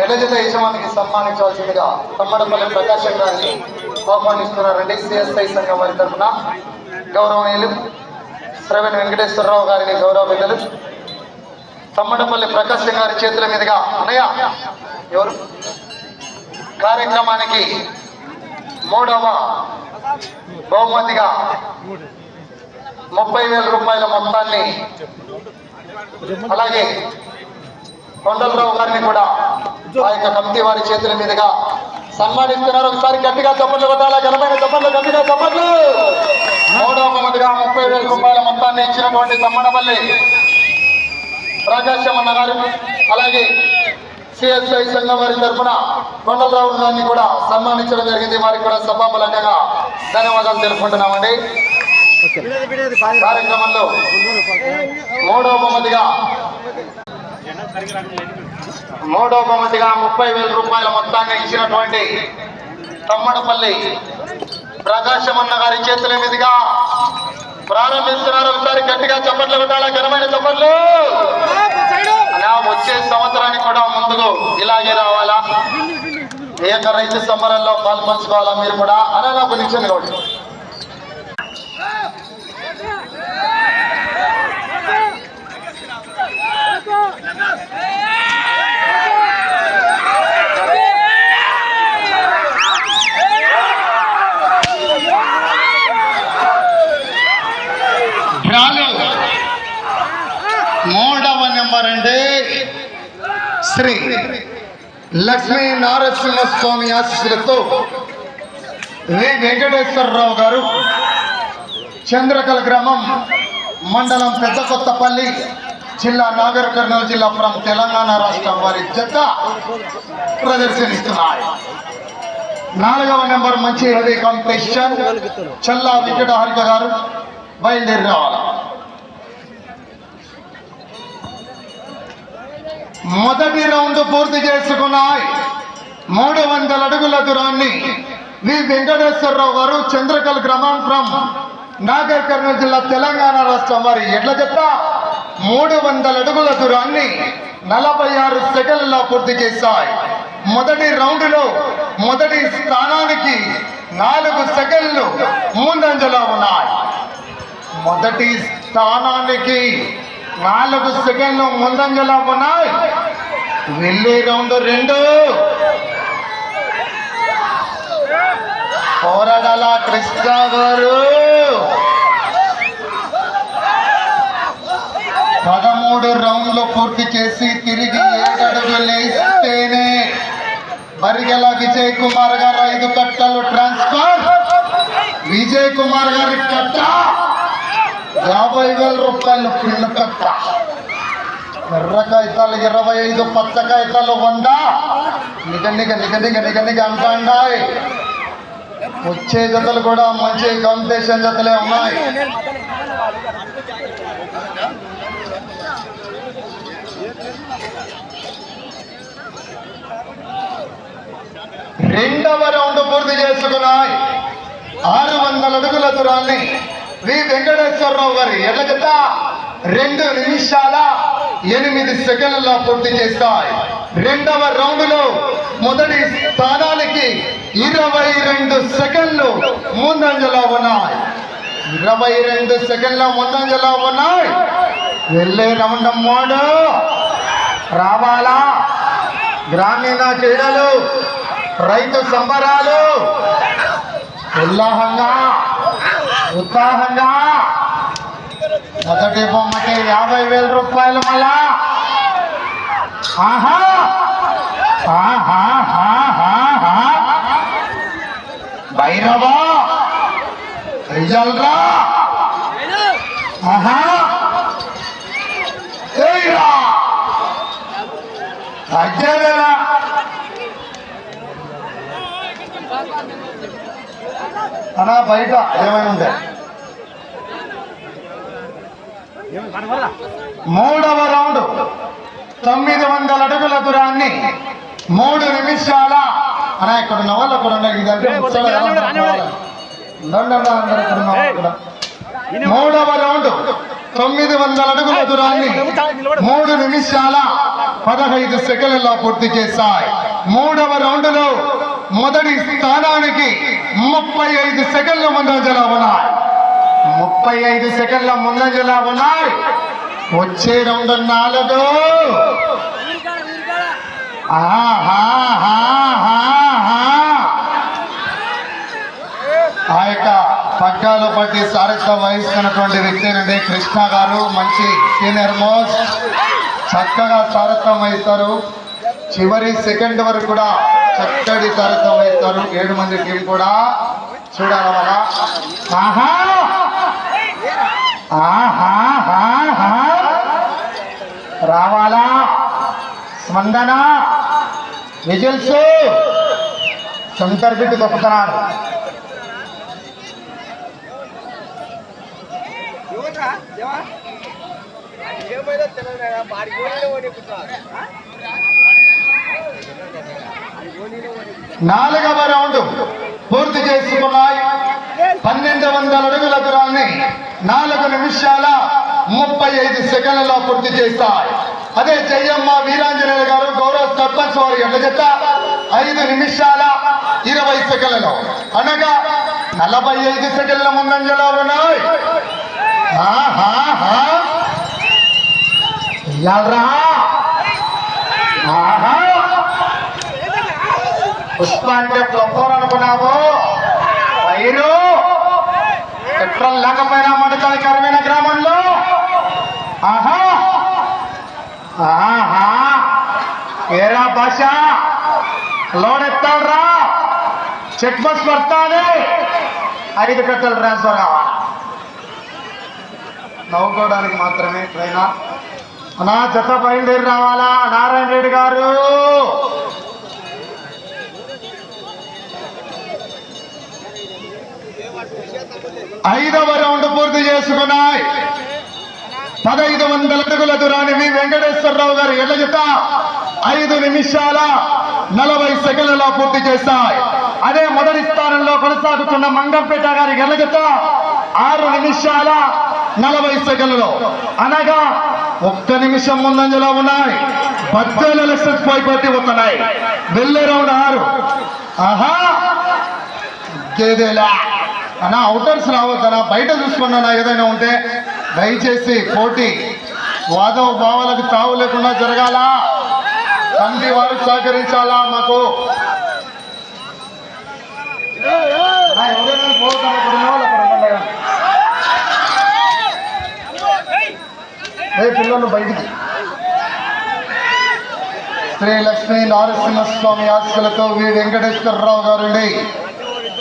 ఎడజల యజమానికి సన్మానించవలసిందిగా తమ్మడపల్లి ప్రకాశం గారిని ఆహ్వానిస్తున్నారండి సిఎస్ఐ సంఘం వారి తరఫున గౌరవనీయులు శ్రవణ్ వెంకటేశ్వరరావు గారిని గౌరవ పెద్దలు తమ్మడపల్లి ప్రకాశం గారి చేతుల మీదుగా అన్నయ్య ఎవరు? కార్యక్రమానికి మూడవ బహుమతిగా ముప్పై వేల రూపాయల మొత్తాన్ని అలాగే కొండలరావు గారిని కూడా ఆ యొక్క కమిటీ వారి చేతుల మీదుగా సన్మానిస్తున్నారు. ఒకసారి గట్టిగా చప్పట్లు కొట్టాలా? ఘనమైన చప్పట్లు గట్టిగా చప్పట్లు. మూడవ బహుమతిగా ముప్పై వేల రూపాయల మొత్తాన్ని ఇచ్చినటువంటి తమ్మడపల్లి ప్రకాశం అన్న గారు అలాగే సిఎస్ఐ సంఘం వారి తరఫున కొండలరావు గారిని కూడా సన్మానించడం జరిగింది. వారికి కూడా సభాములంగా ధన్యవాదాలు తెలుపుకుంటున్నామండి. కార్యక్రమంలో మూడవ బహుమతిగా మూడో బహుమతిగా ముప్పై వేల రూపాయల మొత్తాన్ని ఇచ్చినటువంటి తమ్మడపల్లి ప్రకాశమన్న గారి చేతుల మీదుగా ప్రారంభిస్తున్నారు. ఒకసారి గట్టిగా చప్పట్లు పెట్టాలా ఘనమైన చప్పట్లు. వచ్చే సంవత్సరానికి కూడా ముందుకు ఇలాగే రావాలా? ఏక రైతు సంబరంలో పాల్పంచుకోవాలా మీరు కూడా? అలా నాకు నిచ్చింది కాబట్టి శ్రీ లక్ష్మీ నారసింహస్వామి ఆశీస్సులతో వి వెంకటేశ్వరరావు గారు చంద్రకల గ్రామం మండలం పెద్ద కొత్తపల్లి జిల్లా నాగర్ కర్నూలు జిల్లా ఫ్రం తెలంగాణ రాష్ట్రం వారి జత ప్రదర్శనిస్తున్నాయి. నాలుగవ నెంబర్ మంచి హృదయ కాంపిటీషన్ చల్లా వికట హారిక గారు బయలుదేరి రావాలి? మొదటి రౌండ్ పూర్తి చేసుకున్నాయి. మూడు వందల అడుగుల దూరాన్ని వి. వెంకటేశ్వరరావు గారు చంద్రకల్ గ్రామం ఫ్రం నాగర్ కర్నూలు జిల్లా తెలంగాణ రాష్ట్రం వారి ఎట్లా చెత్త మూడు వందల అడుగుల దూరాన్ని నలభై ఆరు సెకండ్లలో పూర్తి చేశాయి. మొదటి రౌండ్లో మొదటి స్థానానికి నాలుగు సెకండ్లు ముందంజలో ఉన్నాయి. మొదటి స్థానానికి నాలుగు సెకండ్లు ముందంజలా ఉన్నాయి. వెళ్ళే రౌండ్ రెండు. పోరాడాల కృష్ణ గారు. పదమూడు రౌండ్లు పూర్తి చేసి తిరిగి ఏడు అడుగులు వేస్తేనే బరిగెల విజయ్ కుమార్ గారు ఐదు కట్టలు ట్రాన్స్ఫర్. విజయ్ కుమార్ గారి కట్ట. యాభై వేల రూపాయలు పిల్ల కట్ట. ఎర్ర కాగితాలు ఇరవై ఐదు పచ్చ కాగితాలు వంద. నిగ నిగ నిగ నిగ నిగ నిగ అంటాయి వచ్చే జతలు కూడా మంచి కాంపిటీషన్ జతలే ఉన్నాయి. రెండవ రౌండ్ పూర్తి చేసుకున్నాయి. ఆరు వందల అడుగుల దూరాన్ని వి వెంకటేశ్వరరావు గారి ఎట్ల రెండు నిమిషాల ఎనిమిది సెకండ్లలో పూర్తి చేస్తాయి. రెండవ రౌండ్లో మొదటి స్థానానికి ఇరవై రెండు సెకండ్లు ముందంజలో ఉన్నాయి. ఇరవై రెండు సెకండ్ల ముందంజలో ఉన్నాయి. వెళ్ళే రౌండ్ మూడు. రావాలా? గ్రామీణ క్రీడలు రైతు సంబరాలు ఉల్లాహంగా ఉత్సాహంగా. మొదటి బొమ్మకి యాభై వేల రూపాయలు మళ్ళా. ఆహా! ఆహా! ఆహా! ఆహా. రిజల్రా అనా బయట ఏమైనా ఉందా? మూడవ రౌండ్ తొమ్మిది వందల అడుగుల దూరాన్ని మూడు నిమిషాల అనా ఇక్కడ ఉన్న వాళ్ళు అక్కడ ఇదంటే. మూడవ రౌండ్ తొమ్మిది వందల అడుగుల దూరాన్ని మూడు నిమిషాల పదహైదు సెకండ్లలో పూర్తి చేశాయి. మూడవ రౌండ్లో మొదటి స్థానానికి ముప్పై ఐదు సెకండ్ల ముందంజలా ఉన్నాయి. ముప్పై ఐదు సెకండ్ల ముందంజలా ఉన్నాయి. వచ్చే రెండు నాలుగు. ఆ యొక్క పగ్గాలు పట్టి సారథ్యం వహిస్తున్నటువంటి వ్యక్తేనండి కృష్ణ గారు మంచి సీనియర్ మోస్ట్ చక్కగా సారథ్యం వహిస్తారు. చివరి సెకండ్ వరకు కూడా చక్కటి సారథ్యం వేస్తారు ఏడు మంది టీం కూడా చూడాలి వాళ్ళ ఆహా! రావాలా? స్పందన? విజిల్స్? శంకర్ బిడ్డు తొక్కుతున్నాడు. ఏమైనా తెలియదు వారి నాలుగవ రౌండ్ పూర్తి చేసుకున్నాయి. పన్నెండు వందల అడుగుల దూరాన్ని నాలుగు నిమిషాల ముప్పై ఐదు సెకండ్లలో పూర్తి చేస్తాయి. అదే జయమ్మ వీరాంజనేయ గారు గౌరవ సర్పంచ్ వారి ఎడ్ల ఐదు నిమిషాల ఇరవై సెకండ్లలో. అనగా నలభై ఐదు సెకండ్ల ముందంజలో ఉన్నాయి. ఆహా పుష్ప అంటే ఫ్లవర్ పెట్రోల్ లేకపోయినా మండుతుంది కరమైన గ్రామంలో. ఆహా. ఆహా. ఏరా భాష లోన్ ఎత్తాడ్రా. చెక్ బస్ పడుతుంది. ఐదు కట్టలు ట్రాన్స్ఫర్ కావాలి? నవ్వుకోవడానికి మాత్రమే ట్రైనా. నా జత బయలుదేరి రావాలా? నారాయణ రెడ్డి గారు. ఐదవ రౌండ్ పూర్తి చేసుకున్నాయి. పదహైదు వందల అడుగుల దూరాన్ని వి వెంకటేశ్వరరావు గారు ఎడ్ల జత ఐదు నిమిషాల నలభై సెకండ్లలో పూర్తి చేస్తాయి. అదే మొదటి స్థానంలో కొనసాగుతున్న మంగంపేట గారి ఎడ్ల జత ఆరు నిమిషాల నలభై సెకండ్లలో. అనగా ఒక్క నిమిషం ముందంజలో ఉన్నాయి. పద్దెనిమిది లక్షలు పైపట్టి వస్తున్నాయి. వెళ్ళే రౌండ్ ఆరు. ఆహా! గేదెలా? అన్నా అవుటర్స్ రావద్దనా బయట చూసుకున్నా ఏదైనా ఉంటే దయచేసి పోటీ. వాదవ భావాలకు తావు లేకుండా జరగాల? తండ్రి వారు సహకరించాలా మాకు? పిల్లలు బయటికి? శ్రీ లక్ష్మీ నారసింహస్వామి ఆశలతో వి వెంకటేశ్వరరావు గారండి.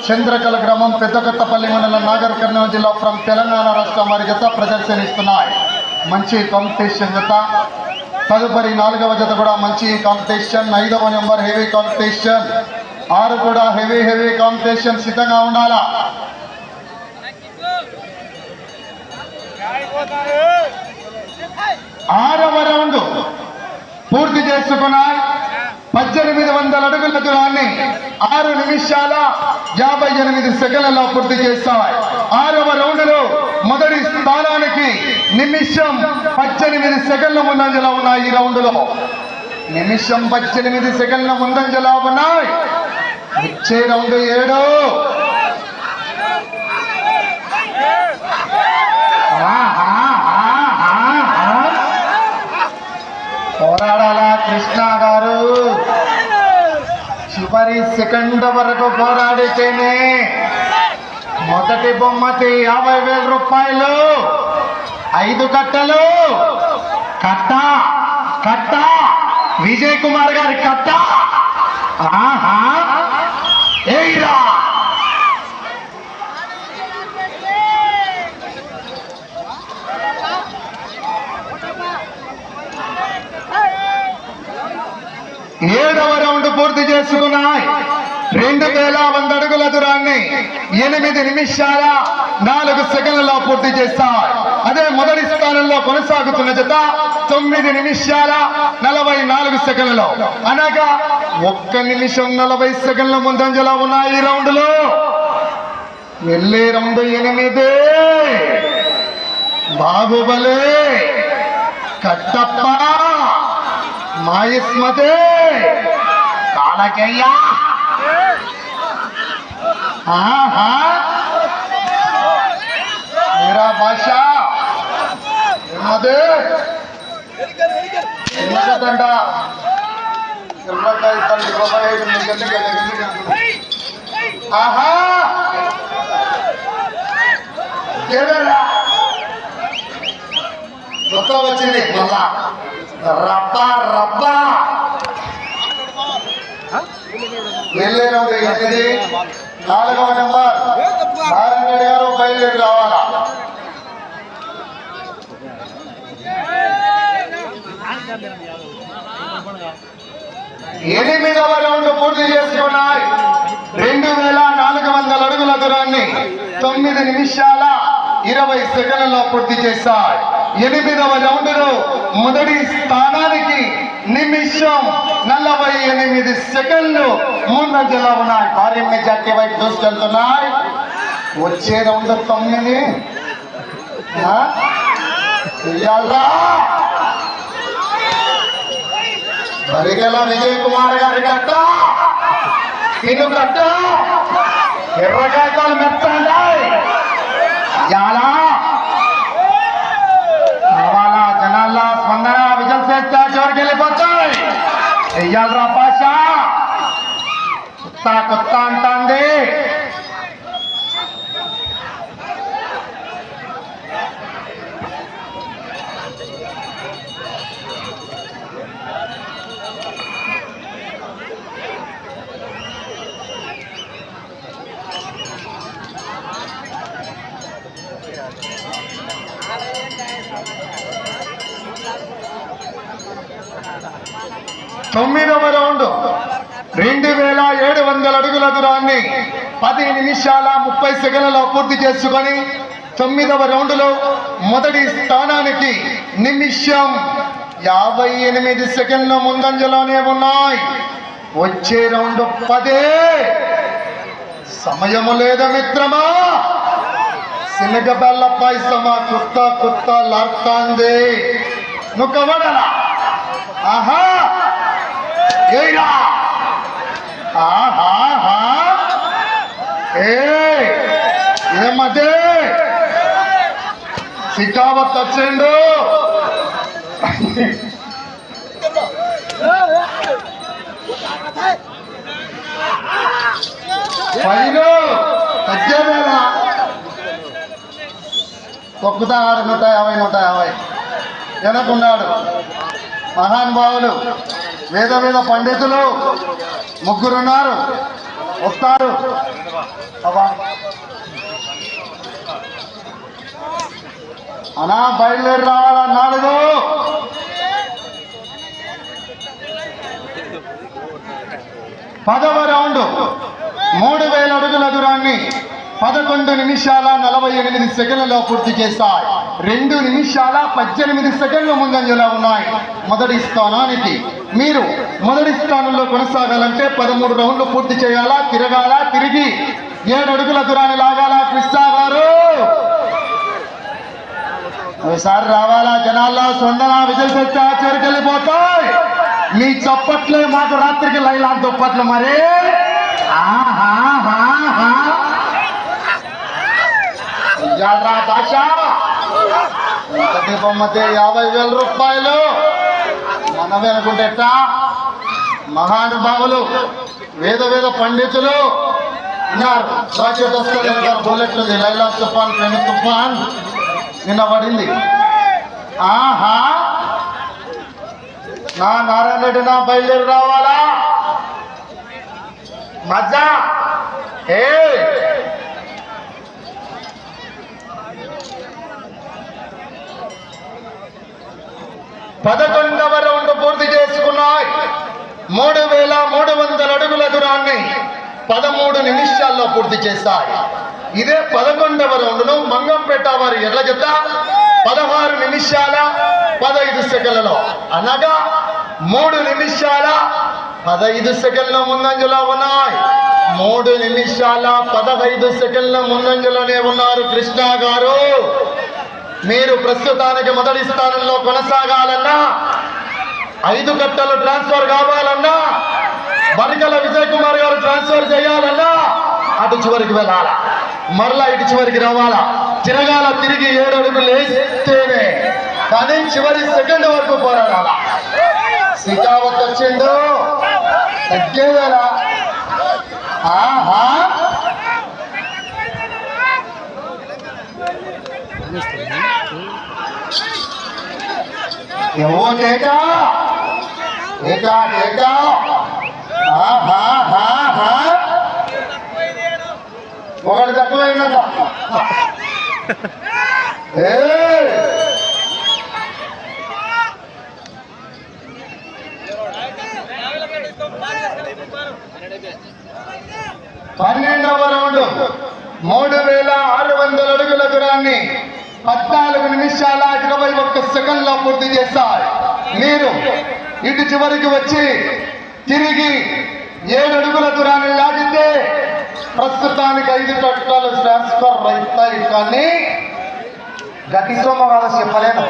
చంద్రకల గ్రామం పెద్దకొత్తపల్లి మండలం నాగర్ కర్నూలు జిల్లా ఫ్రం తెలంగాణ రాష్ట్రం వారి జత ప్రదర్శనిస్తున్నాయి. మంచి కాంపిటీషన్ జత. తదుపరి నాలుగవ జత కూడా మంచి కాంపిటీషన్ ఐదవ నెంబర్ హెవీ కాంపిటీషన్ ఆరు కూడా హెవీ హెవీ కాంపిటీషన్ సిద్ధంగా ఉండాలా? ఆరవ రౌండ్ పూర్తి చేసుకున్నాయి. పద్దెనిమిది వందల అడుగుల దూరాన్ని ఆరు నిమిషాల యాభై ఎనిమిది సెకండ్లలో పూర్తి చేస్తాయి. ఆరవ రౌండ్లో మొదటి స్థానానికి నిమిషం పద్దెనిమిది సెకండ్ల ముందంజలో ఉన్నాయి ఈ రౌండ్లో. నిమిషం పద్దెనిమిది సెకండ్ల ముందంజలో ఉన్నాయి. వచ్చే రౌండ్ ఏడు. ఆహా. పోరాడాలా కృష్ణ గారు చివరి సెకండ్ వరకు పోరాడితేనే మొదటి బొమ్మతి యాభై వేల రూపాయలు. ఐదు కట్టలు. కట్ట కట్ట. విజయ్ కుమార్ గారి కట్ట. ఆహా. ఏడవ పూర్తి చేసుకున్నాయి. రెండు వేల వంద అడుగుల దూరాన్ని ఎనిమిది నిమిషాల నాలుగు సెకండ్లలో పూర్తి చేస్తాయి. అదే మొదటి స్థానంలో కొనసాగుతున్న జత తొమ్మిది నిమిషాల నలభై నాలుగు సెకండ్లలో. అనగా ఒక్క నిమిషం నలభై సెకండ్ల ముందంజలా ఉన్నాయి ఈ రౌండ్లో వెళ్ళే రౌండ్ ఎనిమిది. బాబుబలే కట్టప్ప మాయస్మతే. రామచయ్య మీరా భాషా ఏమదే? ఎందుకంట చిల్లకాయ తల్లి బాబాయ్ ఆహా. ఏదైనా వచ్చింది మళ్ళా. రబ్బా రబ్బా. ఎనిమిది నాలుగవ నెంబర్. నారాయణ రెడ్డి గారు బయలుదేరి రావాలా? ఎనిమిదవ రౌండ్ పూర్తి చేసుకున్నాయి. రెండు వేల నాలుగు వందల అడుగుల దూరాన్ని తొమ్మిది నిమిషాల ఇరవై సెకండ్లలో పూర్తి చేశాయి. ఎనిమిదవ రౌండ్ను మొదటి స్థానానికి నిమిషం నలభై ఎనిమిది సెకండ్లు ముందంజలో ఉన్నాయి భారీ మెజార్టీ వైపు దూసుకెళ్తున్నాయి. వచ్చే రౌండ్ తొమ్మిది. ఆ? విజయ్ కుమార్ గారి కట్ట. తిను కట్ట. ఎర్రకాయలు మెత్తాయి ఎలా కావాలా జనాల్లో స్పందన విజయం చేస్తే చివరికి వెళ్ళిపోతాయి చెయ్యాలరా పాష కొత్త కొత్త అంటుంది తొమ్మిదవ రౌండ్. రెండు వేల ఏడు వందల అడుగుల దూరాన్ని పది నిమిషాల ముప్పై సెకండ్లలో పూర్తి చేసుకొని తొమ్మిదవ రౌండ్లో మొదటి స్థానానికి నిమిషం యాభై ఎనిమిది సెకండ్ల ముందంజలోనే ఉన్నాయి. వచ్చే రౌండ్ పదే. సమయము లేదా మిత్రమా. శనగబెల్ల పాయసమా కుత్త కుత్త లార్తాంది. నువ్వు కవడలా ఆహా! ఏమదే సికావత్ వచ్చిండు. పైరు తగ్గేవేలా తొక్కుతా ఆడు నూట యాభై నూట యాభై. వెనకున్నాడు మహానుభావులు. వేద వేద పండితులు ముగ్గురున్నారు. వస్తారు. అనా బయలుదేరి రావాలా? నాలుగు. పదవ రౌండ్. మూడు వేల అడుగుల దూరాన్ని పదకొండు నిమిషాల నలభై ఎనిమిది సెకండ్లలో పూర్తి చేస్తాయి. రెండు నిమిషాల పద్దెనిమిది సెకండ్లు ముందంజలో ఉన్నాయి. మొదటి స్థానానికి మీరు మొదటి స్థానంలో కొనసాగాలంటే పదమూడు రౌండ్లు పూర్తి చేయాలా? తిరగాల? తిరిగి ఏడు అడుగుల దూరాన్ని లాగాల? కృష్ణా గారు? ఒకసారి రావాలా? జనాల్లో సొందన విజయ్ సత్య చేరుకెళ్ళిపోతాయి మీ చప్పట్లే మాకు రాత్రికి లైలా దుప్పట్లు మరి? ఆహా ఇయ్యాలరా భాష ఇంతటి బొమ్మతే యాభై వేల రూపాయలు. మనం అనుకుంటేట మహానుభావులు వేద వేద పండితులు బుల్లెట్లు లైలా తుఫాన్ ప్రేమ తుఫాన్ నిన్న పడింది ఆహా! నా నారాయణ రెడ్డి నా బయలుదేరి రావాలా? మజ్జా! ఏ పదకొండవ రౌండ్ పూర్తి చేసుకున్నాయి. మూడు వేల మూడు వందల అడుగుల దూరాన్ని పదమూడు నిమిషాల్లో పూర్తి చేశాయి. ఇదే పదకొండవ రౌండ్ను మంగంపేట వారి ఎడ్ల జత పదహారు నిమిషాల పదహైదు సెకండ్లలో అనగా మూడు నిమిషాల పదహైదు సెకండ్ల ముందంజలో ఉన్నాయి. మూడు నిమిషాల పదహైదు సెకండ్ల ముందంజలోనే ఉన్నారు కృష్ణ గారు. మీరు ప్రస్తుతానికి మొదటి స్థానంలో కొనసాగాలన్నా ఐదు గంటలు ట్రాన్స్ఫర్ కావాలన్నా బరికల విజయ్ కుమార్ గారు ట్రాన్స్ఫర్ చేయాలన్నా అటు చివరికి వెళ్ళాలా? మరలా ఇటు చివరికి రావాలా? తిరగాల తిరిగి ఏడు అడుగులు వేస్తేనే కానీ చివరి సెకండ్ వరకు పోరాడాలా? శిఖావత్ వచ్చిండు తగ్గేదేలా ఆహా ఏమో కేకా? కేకా కేకా. ఆహా హా హా ఒకటి తక్కువైందంట పన్నెండవ రౌండ్. మూడు వేల ఆరు వందల అడుగుల దూరాన్ని పద్నాలుగు నిమిషాల ఇరవై ఒక్క సెకండ్లో పూర్తి చేశారు మీరు ఇటు చివరికి వచ్చి తిరిగి ఏడు అడుగుల దూరాన్ని లాగితే ప్రస్తుతానికి ఐదు కట్టాలు ట్రాన్స్ఫర్ అవుతాయి కానీ గతి సోమవారం చెప్పలేను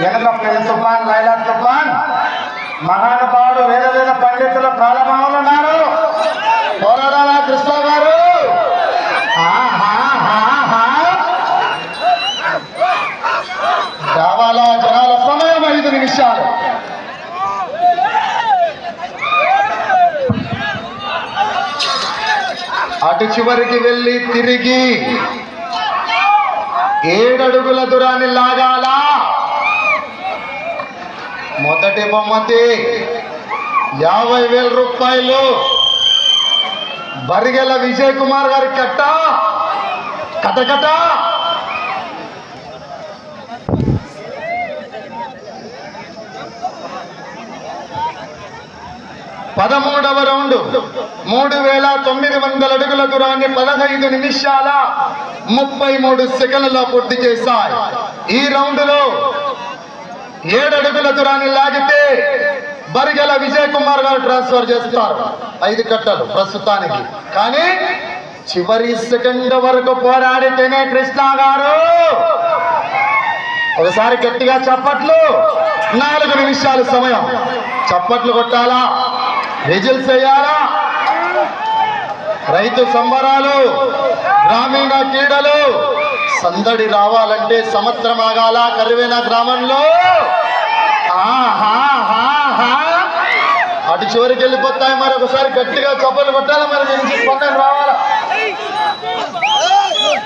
వెనక పెళ్ళి తుఫాన్ లైలా తుఫాన్ మహానుభావుడు వేద వేద పండితుల కాలమావులు ఉన్నారు. పోరాడాల కృష్ణ గారు? చేశారు అటు చివరికి వెళ్ళి తిరిగి ఏడడుగుల దూరాన్ని లాగాలా? మొదటి బొమ్మతి యాభై వేల రూపాయలు. బరిగెల విజయ్ కుమార్ గారి కట్ట. కథ కథ. పదమూడవ రౌండ్. మూడు వేల తొమ్మిది వందల అడుగుల దూరాన్ని పదహైదు నిమిషాల ముప్పై మూడు సెకండ్లలో పూర్తి చేశాయి. ఈ రౌండ్లో ఏడు అడుగుల దూరాన్ని లాగితే బరిగెల విజయ్ కుమార్ గారు ట్రాన్స్ఫర్ చేస్తారు. ఐదు కట్టలు ప్రస్తుతానికి. కానీ చివరి సెకండ్ వరకు పోరాడితేనే కృష్ణ గారు. ఒకసారి గట్టిగా చప్పట్లు. నాలుగు నిమిషాలు సమయం. చప్పట్లు కొట్టాలా? విజిల్స్ అయ్యారా రైతు సంబరాలు గ్రామీణ క్రీడలు సందడి రావాలంటే సంవత్సరం ఆగాల కరువేన గ్రామంలో? అటు చివరికి వెళ్ళిపోతాయి మరి ఒకసారి గట్టిగా చప్పట్లు కొట్టాలి మరి నుంచి పక్కన రావాలా?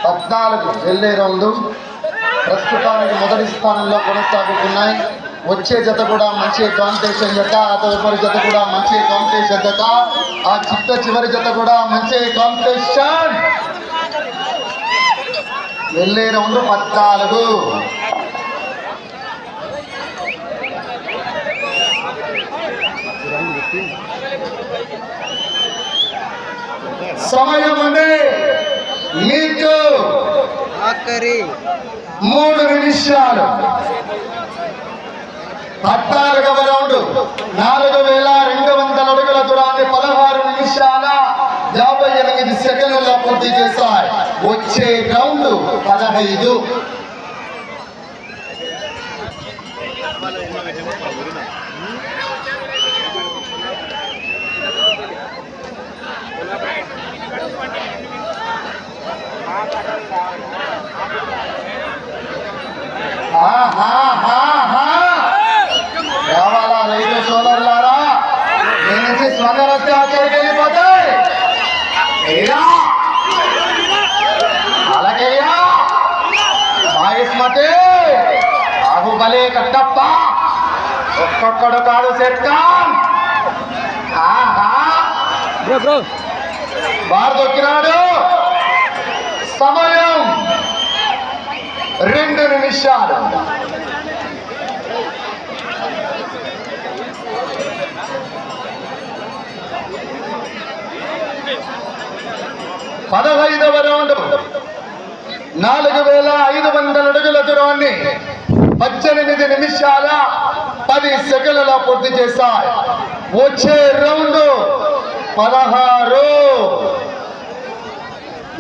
పద్నాలుగు వెళ్ళే రౌండ్ ప్రస్తుతానికి మొదటి స్థానంలో కొనసాగుతున్నాయి. వచ్చే జత కూడా మంచి కాంపిటీషన్ జత ఆ తదుపరి జత కూడా మంచి కాంపిటీషన్ జత ఆ చిట్ట చివరి జత కూడా మంచి కాంపిటీషన్ వెళ్ళే రౌండ్ పద్నాలుగు. సమయం ఉంది. మీకు మూడు నిమిషాలు. పద్నాలుగవ రౌండ్. నాలుగు వేల రెండు వందల అడుగుల దూరాన్ని పదహారు నిమిషాల యాభై ఎనిమిది సెకండ్లలో పూర్తి చేశాయి. వచ్చే రౌండ్ పదహైదు. హా హా రైతు సోదరులారా దీని నుంచి స్వగర్ వస్తే ఆచరికి వెళ్ళిపోతాయి ఏరా? అలాగేయ్యా బాగిస్మతి బాహుబలి కట్టప్ప ఒక్కొక్కడు కాడు సెట్కాం ఆహా. Bro bro. బార్ దొక్కినాడు సమయం రెండు నిమిషాలు. పదహైదవ రౌండ్. నాలుగు వేల ఐదు వందల అడుగుల దూరాన్ని పద్దెనిమిది నిమిషాల పది సెకండ్ల పూర్తి చేశాయి వచ్చే రౌండ్ పదహారు.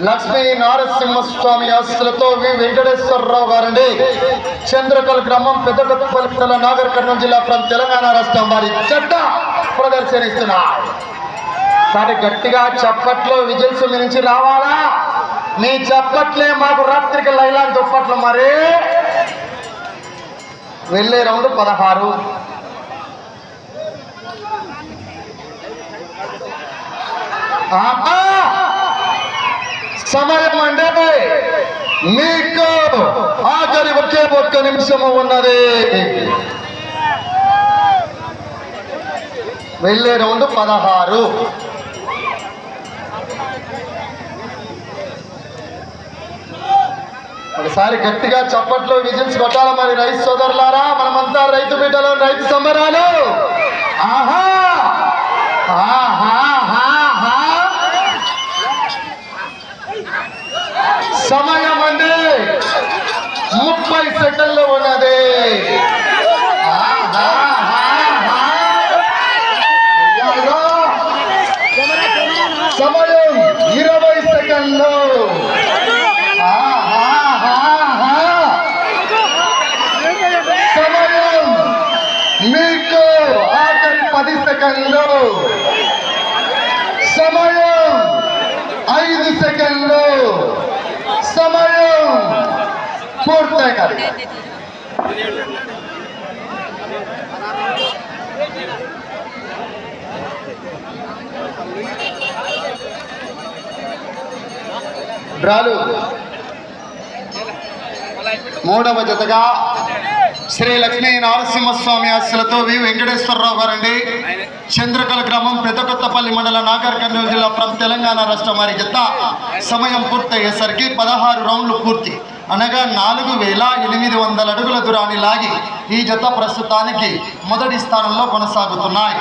లక్ష్మీ నారసింహస్వామి ఆస్తులతో వి వెంకటేశ్వరరావు గారండి. చంద్రకల్ గ్రామం పెద్దపల్లి నాగర్ కర్నూలు జిల్లా ఫ్రం తెలంగాణ రాష్ట్రం వారి చెడ్డ ప్రదర్శనిస్తున్నారు కానీ గట్టిగా చప్పట్లో విజిల్స్ నుంచి రావాలా? మీ చప్పట్లే మాకు రాత్రికి లైలాన్ దుప్పట్లు మరి? వెళ్ళే రౌండ్ పదహారు. సమయం అంటే మీకు ఆఖరి ఒకే ఒక్క నిమిషము ఉన్నది. వెళ్ళే రౌండ్ పదహారు. ఒకసారి గట్టిగా చప్పట్లో విజిల్స్ కొట్టాలి మరి రైతు సోదరులారా? మనమంతా రైతు బిడ్డలు రైతు సంబరాలు. ఆహా! సమయం అండి ముప్పై సెకండ్లు ఉన్నది. ఆహా! అయ్యో. సమయం ఇరవై సెకండ్లు ఆహాహాహా. సమయం మీకు ఆఖరి పది సెకండ్లు సమయం ఐదు సెకండ్లు సమయం పూర్తయినది డ్రాలు మూడవ జతగా శ్రీ లక్ష్మీ నరసింహస్వామి ఆశలతో వి వెంకటేశ్వరరావు గారండి. చంద్రకల గ్రామం పెద్దకొత్తపల్లి మండల నాగర్ కర్నూలు జిల్లా ఫ్రం తెలంగాణ రాష్ట్రం వారి జత సమయం పూర్తయ్యేసరికి పదహారు రౌండ్లు పూర్తి. అనగా నాలుగు వేల ఎనిమిది వందల అడుగుల దూరాన్ని లాగి ఈ జత ప్రస్తుతానికి మొదటి స్థానంలో కొనసాగుతున్నాయి.